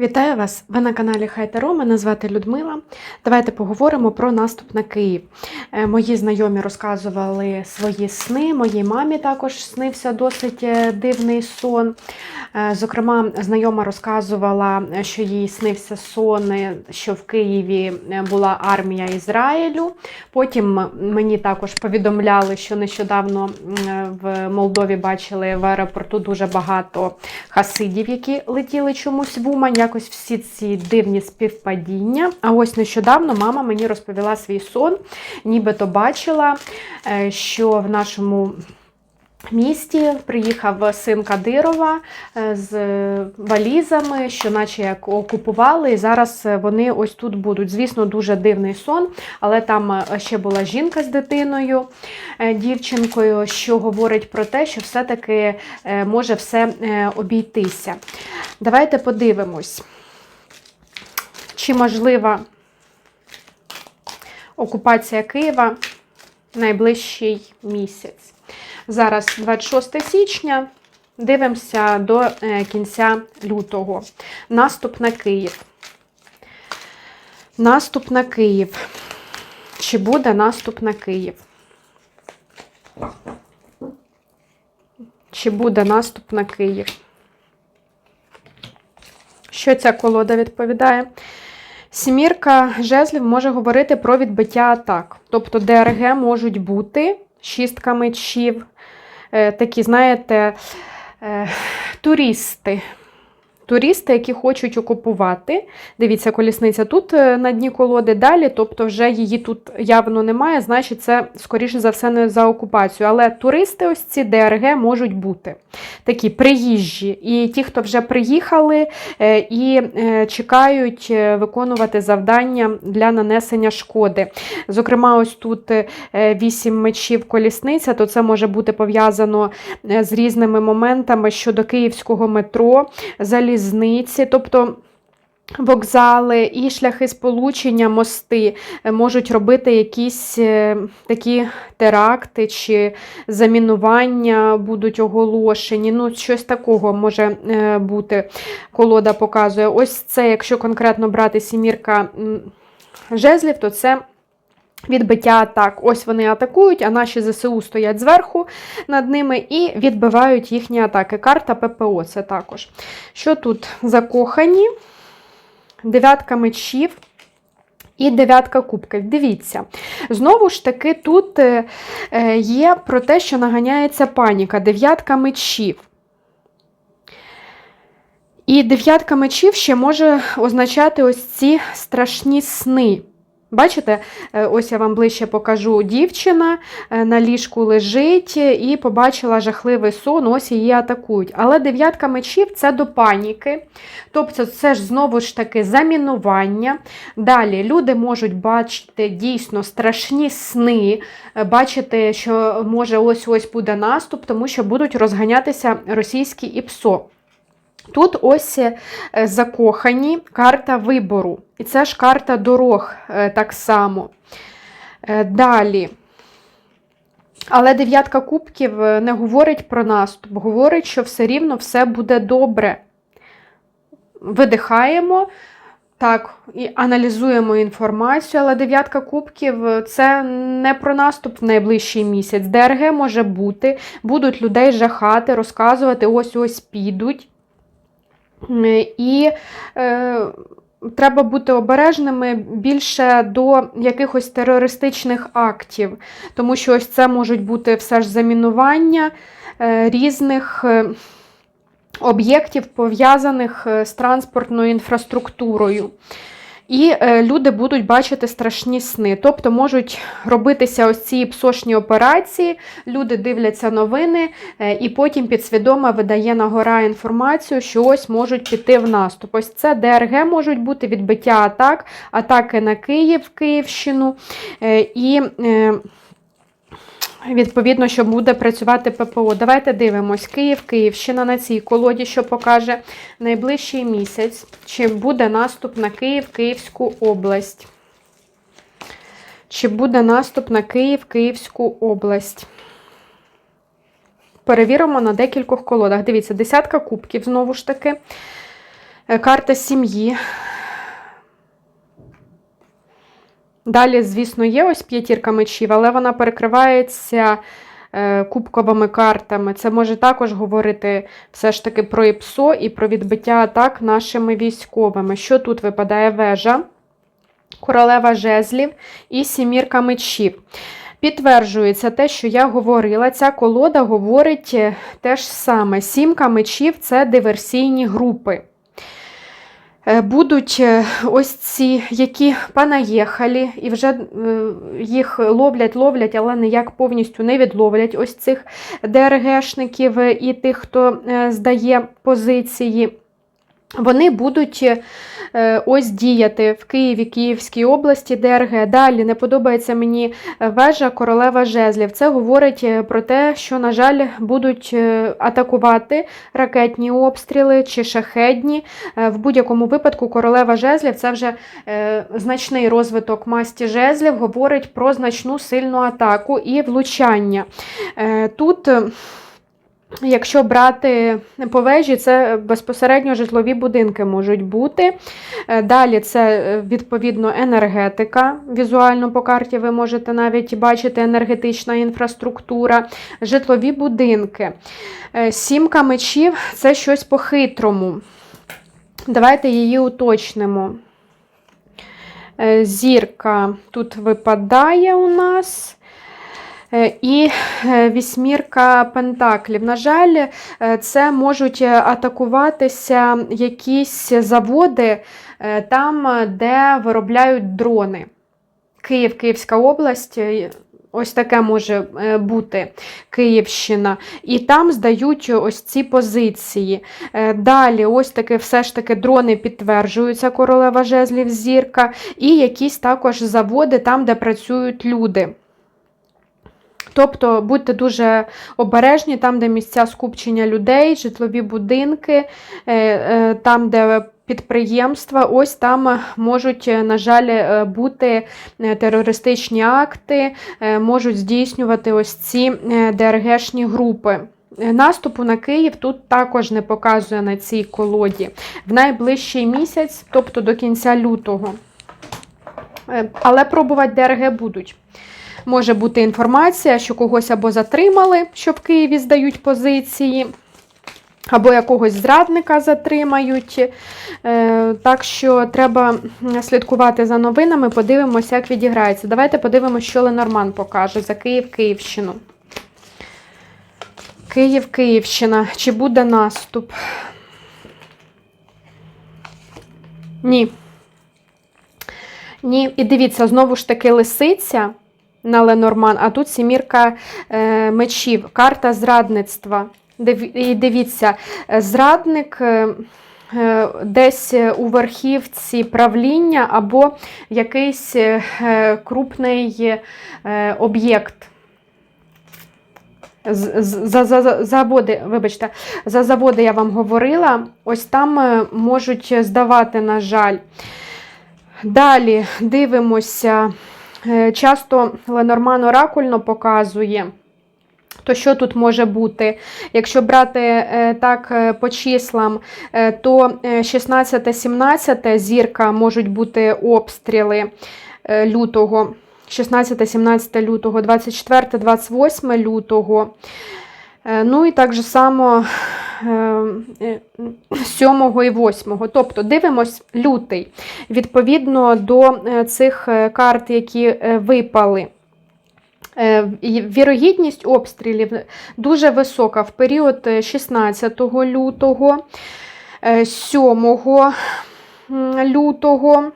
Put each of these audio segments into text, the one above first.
Вітаю вас! Ви на каналі Хай Таро. Мене звати Людмила. Давайте поговоримо про наступ на Київ. Е, Мої знайомі розказували свої сни. Моїй мамі також снився досить е, дивний сон. Е, Зокрема, знайома розказувала, що їй снився сон, що в Києві була армія Ізраїлю. Потім мені також повідомляли, що нещодавно в Молдові бачили в аеропорту дуже багато хасидів, які летіли чомусь в Умань. Якось всі ці дивні співпадіння. А ось нещодавно мама мені розповіла свій сон, нібито бачила, е, що в нашому. Місті приїхав син Кадирова е, з валізами, що наче як окупували, і зараз вони ось тут будуть. Звісно, дуже дивний сон, але там е, ще була жінка з дитиною, е, дівчинкою, що говорить про те, що все-таки е, може все е, обійтися. Давайте подивимось, чи можлива окупація Києва найближчий місяць. Зараз 26 січня. Дивимося до е, кінця лютого. Наступ на Київ. Наступ на Київ. Чи буде наступ на Київ? Чи буде наступ на Київ? Що ця колода відповідає? Сімірка жезлів може говорити про відбиття атак. Тобто ДРГ можуть бути шістка мечів, такі, знаєте, е, туристи. Туристи, які хочуть окупувати. Дивіться, колісниця тут е, на дні колоди далі, тобто вже її тут явно немає, значить, це, скоріше за все, не за окупацію. Але туристи, ось ці ДРГ, можуть бути такі приїжджі. І ті, хто вже приїхали е, і е, чекають е, виконувати завдання для нанесення шкоди. Зокрема, ось тут вісім мечів колісниця, то це може бути пов'язано з різними моментами щодо київського метро, залізниці, тобто. Вокзали і шляхи сполучення, мости е, можуть робити якісь е, такі теракти чи замінування будуть оголошені. Ну, щось такого може е, бути. Колода показує. Ось це, якщо конкретно брати сімірка жезлів, то це. Відбиття атак. Ось вони атакують, а наші ЗСУ стоять зверху над ними і відбивають їхні атаки. Карта ППО це також. Що тут? Закохані, дев'ятка мечів. І дев'ятка кубків. Дивіться. Знову ж таки, тут е, е, є про те, що наганяється паніка. Дев'ятка мечів. І дев'ятка мечів ще може означати ось ці страшні сни. Бачите, Е, ось я вам ближче покажу дівчина е, на ліжку лежить і побачила жахливий сон, ось її атакують. Але дев'ятка мечів це до паніки. Тобто, це ж знову ж таки замінування. Далі люди можуть бачити дійсно страшні сни, е, бачити, що може ось-ось буде наступ, тому що будуть розганятися російські ІПСО. Тут ось е, закохані карта вибору. І це ж карта дорог е, так само. Е, Далі. Але дев'ятка кубків не говорить про наступ, говорить, що все рівно все буде добре. Видихаємо, так, і аналізуємо інформацію, але дев'ятка кубків це не про наступ в найближчий місяць. ДРГ може бути, будуть людей жахати, розказувати, ось-ось підуть. І е, треба бути обережними більше до якихось терористичних актів, тому що ось це можуть бути все ж замінування е, різних е, об'єктів, пов'язаних е, з транспортною інфраструктурою. І е, люди будуть бачити страшні сни. Тобто можуть робитися ось ці псошні операції, люди дивляться новини, е, і потім підсвідомо видає на гора інформацію, що ось можуть піти в наступ. Ось це ДРГ можуть бути відбиття атак, атаки на Київ, Київщину. е, І Відповідно, що буде працювати ППО. Давайте дивимось. Київ, Київщина на цій колоді, що покаже найближчий місяць, чи буде наступ на Київ, Київську область. Чи буде наступ на Київ, Київську область? Перевіримо на декількох колодах. Дивіться, десятка кубків, знову ж таки. Е, Карта сім'ї. Далі, звісно, є ось п'ятірка мечів, але вона перекривається е, кубковими картами. Це може також говорити все ж таки про ІПСО і про відбиття атак нашими військовими. Що тут випадає вежа, королева жезлів і сімірка мечів. Підтверджується те, що я говорила, ця колода говорить е, те ж саме. Сімка мечів це диверсійні групи. Е, Будуть е, ось ці, які понаїхали, і вже е, їх ловлять, ловлять, але ніяк повністю не відловлять ось цих ДРГшників і тих, хто здає позиції. Вони будуть е, ось діяти в Києві, Київській області, ДРГ. Далі не подобається мені вежа королева жезлів. Це говорить е, про те, що, на жаль, будуть е, атакувати ракетні обстріли чи шахедні. Е, В будь-якому випадку королева жезлів це вже е, значний розвиток масті жезлів, говорить про значну сильну атаку і влучання. Е, Тут. Якщо брати по вежі, це безпосередньо житлові будинки можуть бути. Е, Далі це е, відповідно енергетика. Візуально по карті ви можете навіть бачити енергетична інфраструктура, житлові будинки. Е, Сімка мечів це щось по-хитрому. Давайте її уточнимо. Зірка тут випадає у нас. Е, І е, вісьмірка пентаклів. На жаль, е, це можуть атакуватися якісь заводи там, де виробляють дрони. Київ, Київська область. Ось таке може бути Київщина. І там здають ось ці позиції. Далі, ось таки, все ж таки, дрони підтверджуються, королева жезлів, зірка, і якісь також заводи там, де працюють люди. Тобто будьте дуже обережні там, де місця скупчення людей, житлові будинки, е, е, там, де підприємства, ось там можуть, е, на жаль, бути терористичні акти, можуть здійснювати ось ці ДРГшні групи. Наступу на Київ тут також не показує на цій колоді. В найближчий місяць, тобто до кінця лютого. Але пробувати ДРГ будуть. Може бути інформація, що когось або затримали, що в Києві здають позиції, або якогось зрадника затримають. Е, Так що треба слідкувати за новинами, подивимося, як відіграється. Давайте подивимося, що Ленорман покаже за Київ, Київщину. Київ, Київщина. Чи буде наступ? Ні. Ні. І дивіться, знову ж таки лисиця на Ленорман, а тут сімірка е, мечів, карта зрадництва. І дивіться, зрадник е, е, десь у верхівці правління або якийсь крупний об'єкт. За, за, за заводи, вибачте, за заводи я вам говорила, ось там можуть здавати, на жаль. Далі дивимося. Е, Часто Ленорман оракульно показує. То що тут може бути? Якщо брати е, так е, по числам, то е, 16-17 зірка можуть бути обстріли лютого, 16-17 лютого, 24-28 лютого. Е, Ну і так же само е, е, 7 і 8. Тобто дивимось лютий відповідно до е, цих е, карт, які е, випали. Е, Вірогідність обстрілів дуже висока в період е, 16 лютого, е, 7 лютого.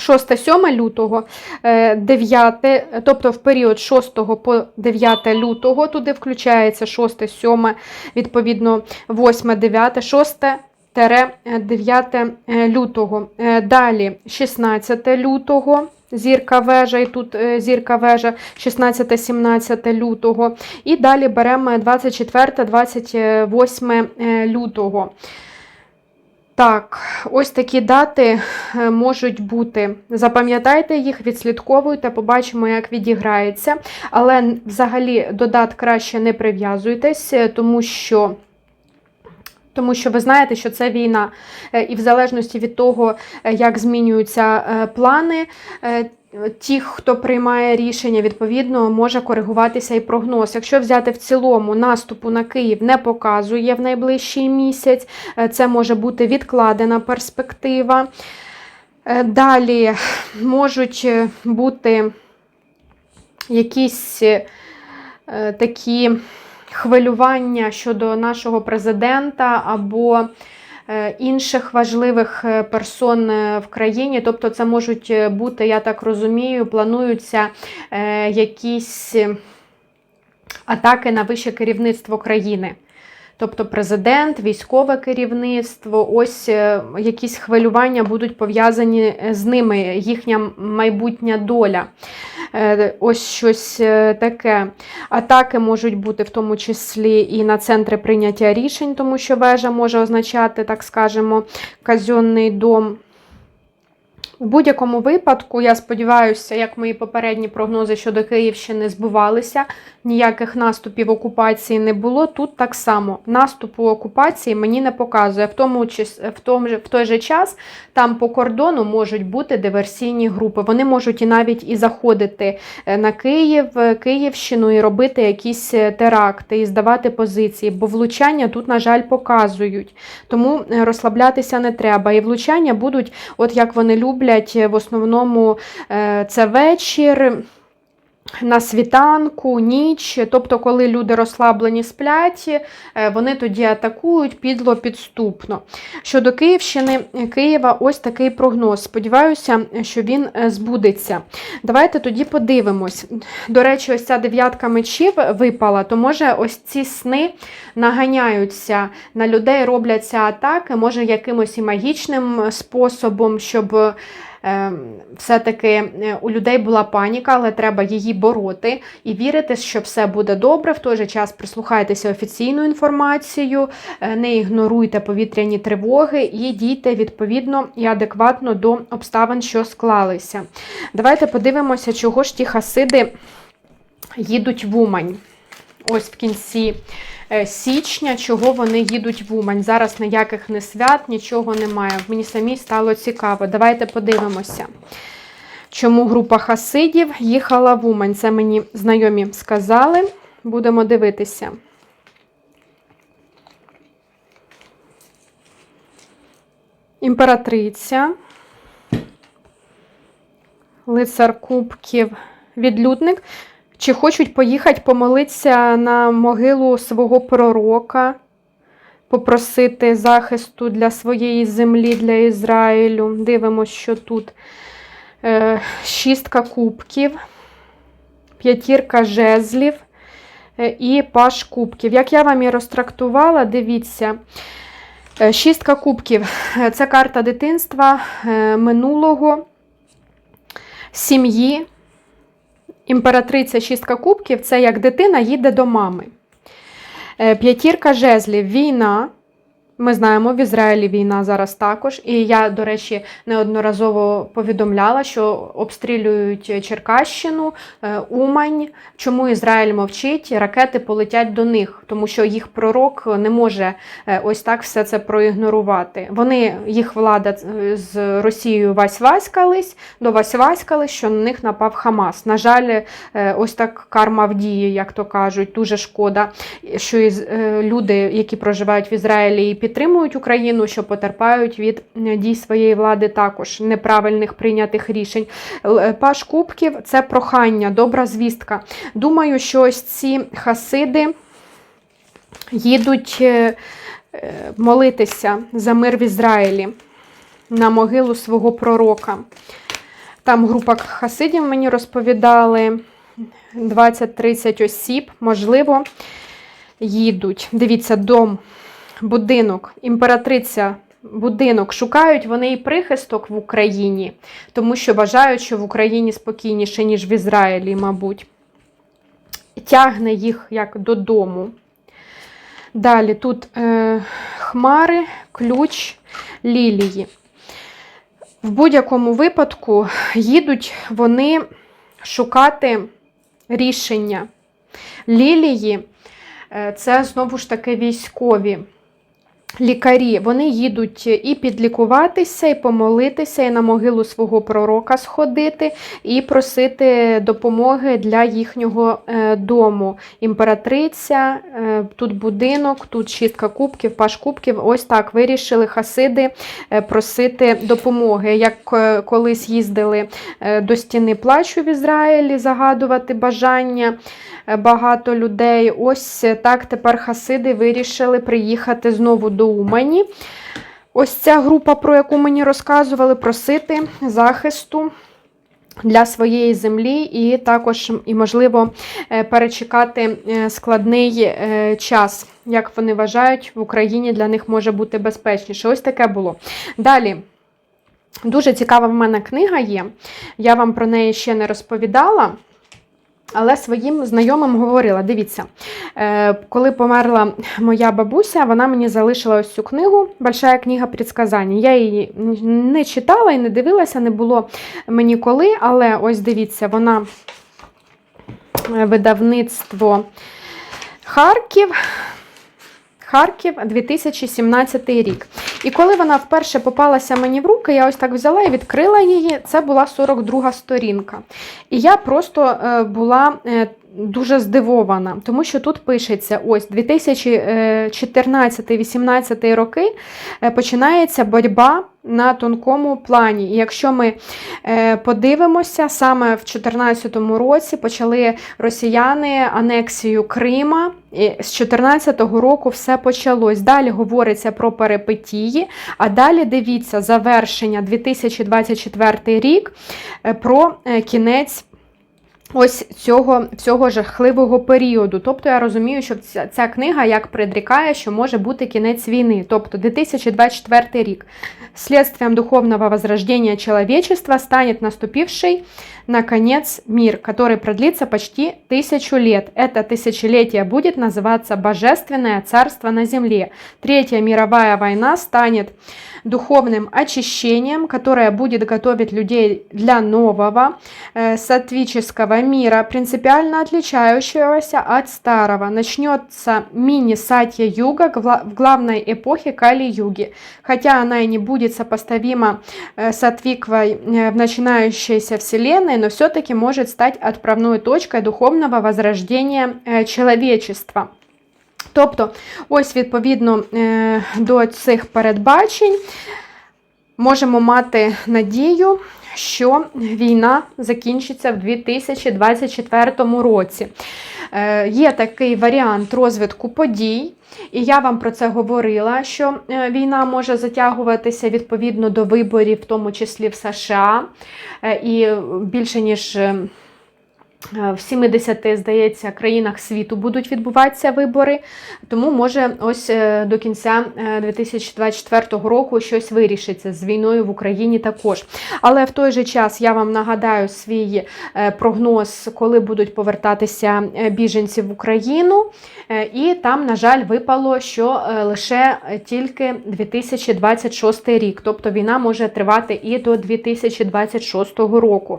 6-7 лютого, е, 9, тобто в період 6 по 9 лютого, туди включається 6, 7, відповідно 8, 9, 6 9 лютого. Е, Далі 16 лютого. Зірка вежа, і тут е, зірка вежа 16-17 лютого. І далі беремо 24-28 е, лютого. Так, ось такі дати е, можуть бути. Запам'ятайте їх, відслідковуйте, побачимо, як відіграється. Але взагалі до дат краще не прив'язуйтесь, е, тому що. Тому що ви знаєте, що це війна, Е, і в залежності від того, як змінюються плани. Ті, хто приймає рішення, відповідно, може коригуватися і прогноз. Якщо взяти в цілому наступу на Київ не показує в найближчий місяць, е, це може бути відкладена перспектива. Е, Далі можуть е, бути якісь такі хвилювання щодо нашого президента або інших важливих е, персон е, в країні. Тобто, це можуть е, бути, я так розумію, плануються е, якісь е, атаки на вище керівництво країни. Тобто президент, військове керівництво, ось е, якісь хвилювання будуть пов'язані е, з ними, їхня майбутня доля. Е, Ось щось таке. Атаки можуть бути в тому числі і на центри прийняття рішень, тому що вежа може означати, так скажемо, казенний дом. У будь-якому випадку, я сподіваюся, як мої попередні прогнози щодо Київщини збувалися, ніяких наступів окупації не було. Тут так само наступу окупації мені не показує. В тому в тому в той же час там по кордону можуть бути диверсійні групи. Вони можуть і навіть і заходити е, на Київ, е, Київщину і робити якісь е, теракти і здавати позиції, бо влучання тут, на жаль, показують. Тому розслаблятися не треба. І влучання будуть, от як вони люблять, е, в основному е, це вечір. На світанку, ніч, тобто, коли люди розслаблені сплять, е, вони тоді атакують підло підступно. Щодо Київщини, е, Києва, ось такий прогноз. Сподіваюся, що він е, збудеться. Давайте тоді подивимось. До речі, ось ця дев'ятка мечів випала, то може ось ці сни наганяються на людей, робляться атаки, може якимось і магічним способом, щоб. Е, Все-таки е, у людей була паніка, але треба її бороти і вірити, що все буде добре. В той же час прислухайтеся офіційну інформацію, е, не ігноруйте повітряні тривоги і дійте відповідно і адекватно до обставин, що склалися. Давайте подивимося, чого ж ті хасиди їдуть в Умань. Ось в кінці січня, чого вони їдуть в Умань. Зараз ніяких не свят, нічого немає. Мені самій стало цікаво. Давайте подивимося. Чому група хасидів їхала в Умань? Це мені знайомі сказали. Будемо дивитися. Імператриця, лицар кубків, відлюдник. Чи хочуть поїхати помолитися на могилу свого пророка, попросити захисту для своєї землі, для Ізраїлю. Дивимось, що тут е, шістка кубків, п'ятірка жезлів е, і паш кубків. Як я вам і розтрактувала, дивіться. Е, Шістка кубків це карта дитинства, минулого, сім'ї. Імператриця шістка кубків це як дитина їде до мами. Е, П'ятірка жезлів війна. Ми знаємо, в Ізраїлі війна зараз також. І я, до речі, неодноразово повідомляла, що обстрілюють Черкащину, е, Умань. Чому Ізраїль мовчить? Ракети полетять до них, тому що їх пророк не може е, ось так все це проігнорувати. Вони, їх влада з Росією вась-васькались, до вась-васькались, що на них напав Хамас. На жаль, е, ось так карма в дії, як то кажуть, дуже шкода, що люди, які проживають в Ізраїлі і підтримують Україну, що потерпають від е, дій своєї влади також неправильних прийнятих рішень. Е, Паш Кубків це прохання, добра звістка. Думаю, що ось ці хасиди їдуть е, молитися за мир в Ізраїлі на могилу свого пророка. Там група хасидів мені розповідали 20-30 осіб, можливо, їдуть. Дивіться, дом, будинок, імператриця. Будинок шукають вони і прихисток в Україні, тому що вважають, що в Україні спокійніше, ніж в Ізраїлі, мабуть. Тягне їх як додому. Далі тут е, хмари, ключ, лілії. В будь-якому випадку їдуть вони шукати рішення. Лілії е, це знову ж таки військові. Лікарі вони їдуть і підлікуватися, і помолитися, і на могилу свого пророка сходити, і просити допомоги для їхнього е, дому. Імператриця, е, тут будинок, тут шістка кубків, паш кубків. Ось так вирішили хасиди е, просити допомоги. Як е, колись їздили е, до стіни плачу в Ізраїлі, загадувати бажання е, багато людей. Ось е, так тепер хасиди вирішили приїхати знову до Умані. Ось ця група, про яку мені розказували, просити захисту. Для своєї землі, і також, і, можливо, е, перечекати е, складний час, як вони вважають, в Україні для них може бути безпечніше. Ось таке було. Далі. Дуже цікава в мене книга є. Я вам про неї ще не розповідала. Але своїм знайомим говорила: дивіться, е, коли померла моя бабуся, вона мені залишила ось цю книгу Большая книга предсказань. Я її не читала і не дивилася, не було мені коли, але ось дивіться, вона е, видавництво Харків. Харків 2017 рік. І коли вона вперше попалася мені в руки, я ось так взяла і відкрила її. Це була 42 сторінка. І я просто е, була е, дуже здивована, тому що тут пишеться: ось 2014-18 роки е, починається боротьба на тонкому плані. І якщо ми е, подивимося, саме в 2014 році почали росіяни анексію Крима. І з 2014 року все почалось. Далі говориться про перипетії, а далі дивіться завершення 2024 рік е, про е, кінець. Ось цього всього жахливого періоду. Тобто я розумію, що ця, ця книга як предрікає, що може бути кінець війни. Тобто 2024 рік. Слідством духовного возрождения человечества станет наступивший, наконец, мир, который продлится почти тысячу лет. Это тысячелетие будет называться Божественное Царство на земле. Третья мировая война станет духовным очищением, которое будет готовить людей для нового э, сатвического мира, принципиально отличающегося от старого. Начнется мини-сатья-юга в главной эпохе Кали-юги. Хотя она и не будет сопоставима э, с Атвиквой э, в начинающейся вселенной, но все-таки может стать отправной точкой духовного возрождения э, человечества. Тобто, ось, відповідно е, до цих передбачень, можемо мати надію, що війна закінчиться в 2024 році. Е, є такий варіант розвитку подій, і я вам про це говорила, що е, війна може затягуватися відповідно до виборів, в тому числі в США, і більше ніж. Е, в 70, здається, країнах світу будуть відбуватися вибори, тому може ось е, до кінця 2024 е, року щось вирішиться з війною в Україні також. Але в той же час я вам нагадаю свій прогноз, коли будуть повертатися біженці в Україну. І там, на жаль, випало, що лише тільки 2026 рік, тобто війна може тривати і до 2026 року.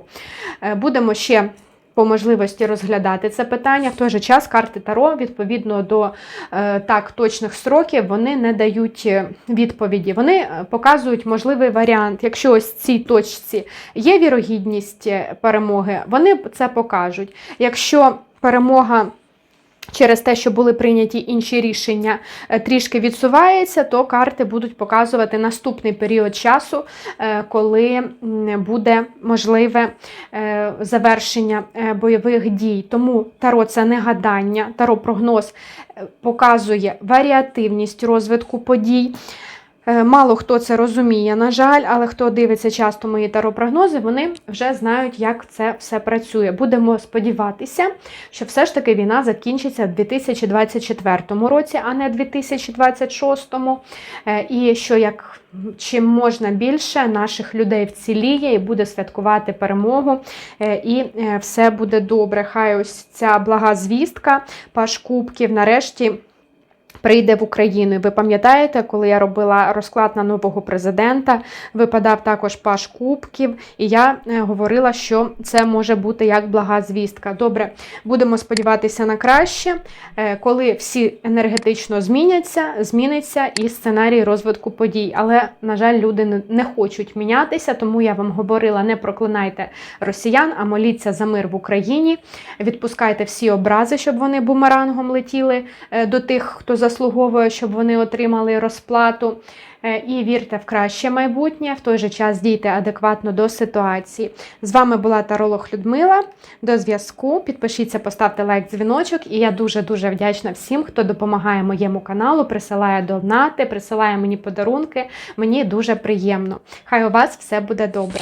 Будемо ще по можливості розглядати це питання. В той же час карти Таро, відповідно до е, так точних сроків, вони не дають е, відповіді. Вони е, показують можливий варіант. Якщо ось цій точці є вірогідність перемоги, вони це покажуть. Якщо перемога через те, що були прийняті інші рішення, е, трішки відсувається, то карти будуть показувати наступний період часу, е, коли буде можливе е, завершення бойових дій. Тому таро це не гадання, таро прогноз показує варіативність розвитку подій. Е, мало хто це розуміє, на жаль, але хто дивиться часто мої таропрогнози, вони вже знають, як це все працює. Будемо сподіватися, що все ж таки війна закінчиться в 2024 році, а не 2026. Е, і що як чим можна більше наших людей вціліє і буде святкувати перемогу, е, і все буде добре. Хай ось ця блага звістка, паш кубків, нарешті Прийде в Україну. Ви пам'ятаєте, коли я робила розклад на нового президента, випадав також паш кубків, і я е, говорила, що це може бути як блага звістка. Добре, будемо сподіватися на краще. Е, Коли всі енергетично зміняться, зміниться і сценарій розвитку подій. Але, на жаль, люди не- не хочуть мінятися, тому я вам говорила: не проклинайте росіян, а моліться за мир в Україні. Відпускайте всі образи, щоб вони бумерангом летіли е, до тих, хто заслуговує, щоб вони отримали розплату. Е, І вірте в краще майбутнє, в той же час дійте адекватно до ситуації. З вами була Таролог Людмила. До зв'язку. Підпишіться, поставте лайк, дзвіночок. І я дуже-дуже вдячна всім, хто допомагає моєму каналу, присилає донати, присилає мені подарунки. Мені дуже приємно. Хай у вас все буде добре.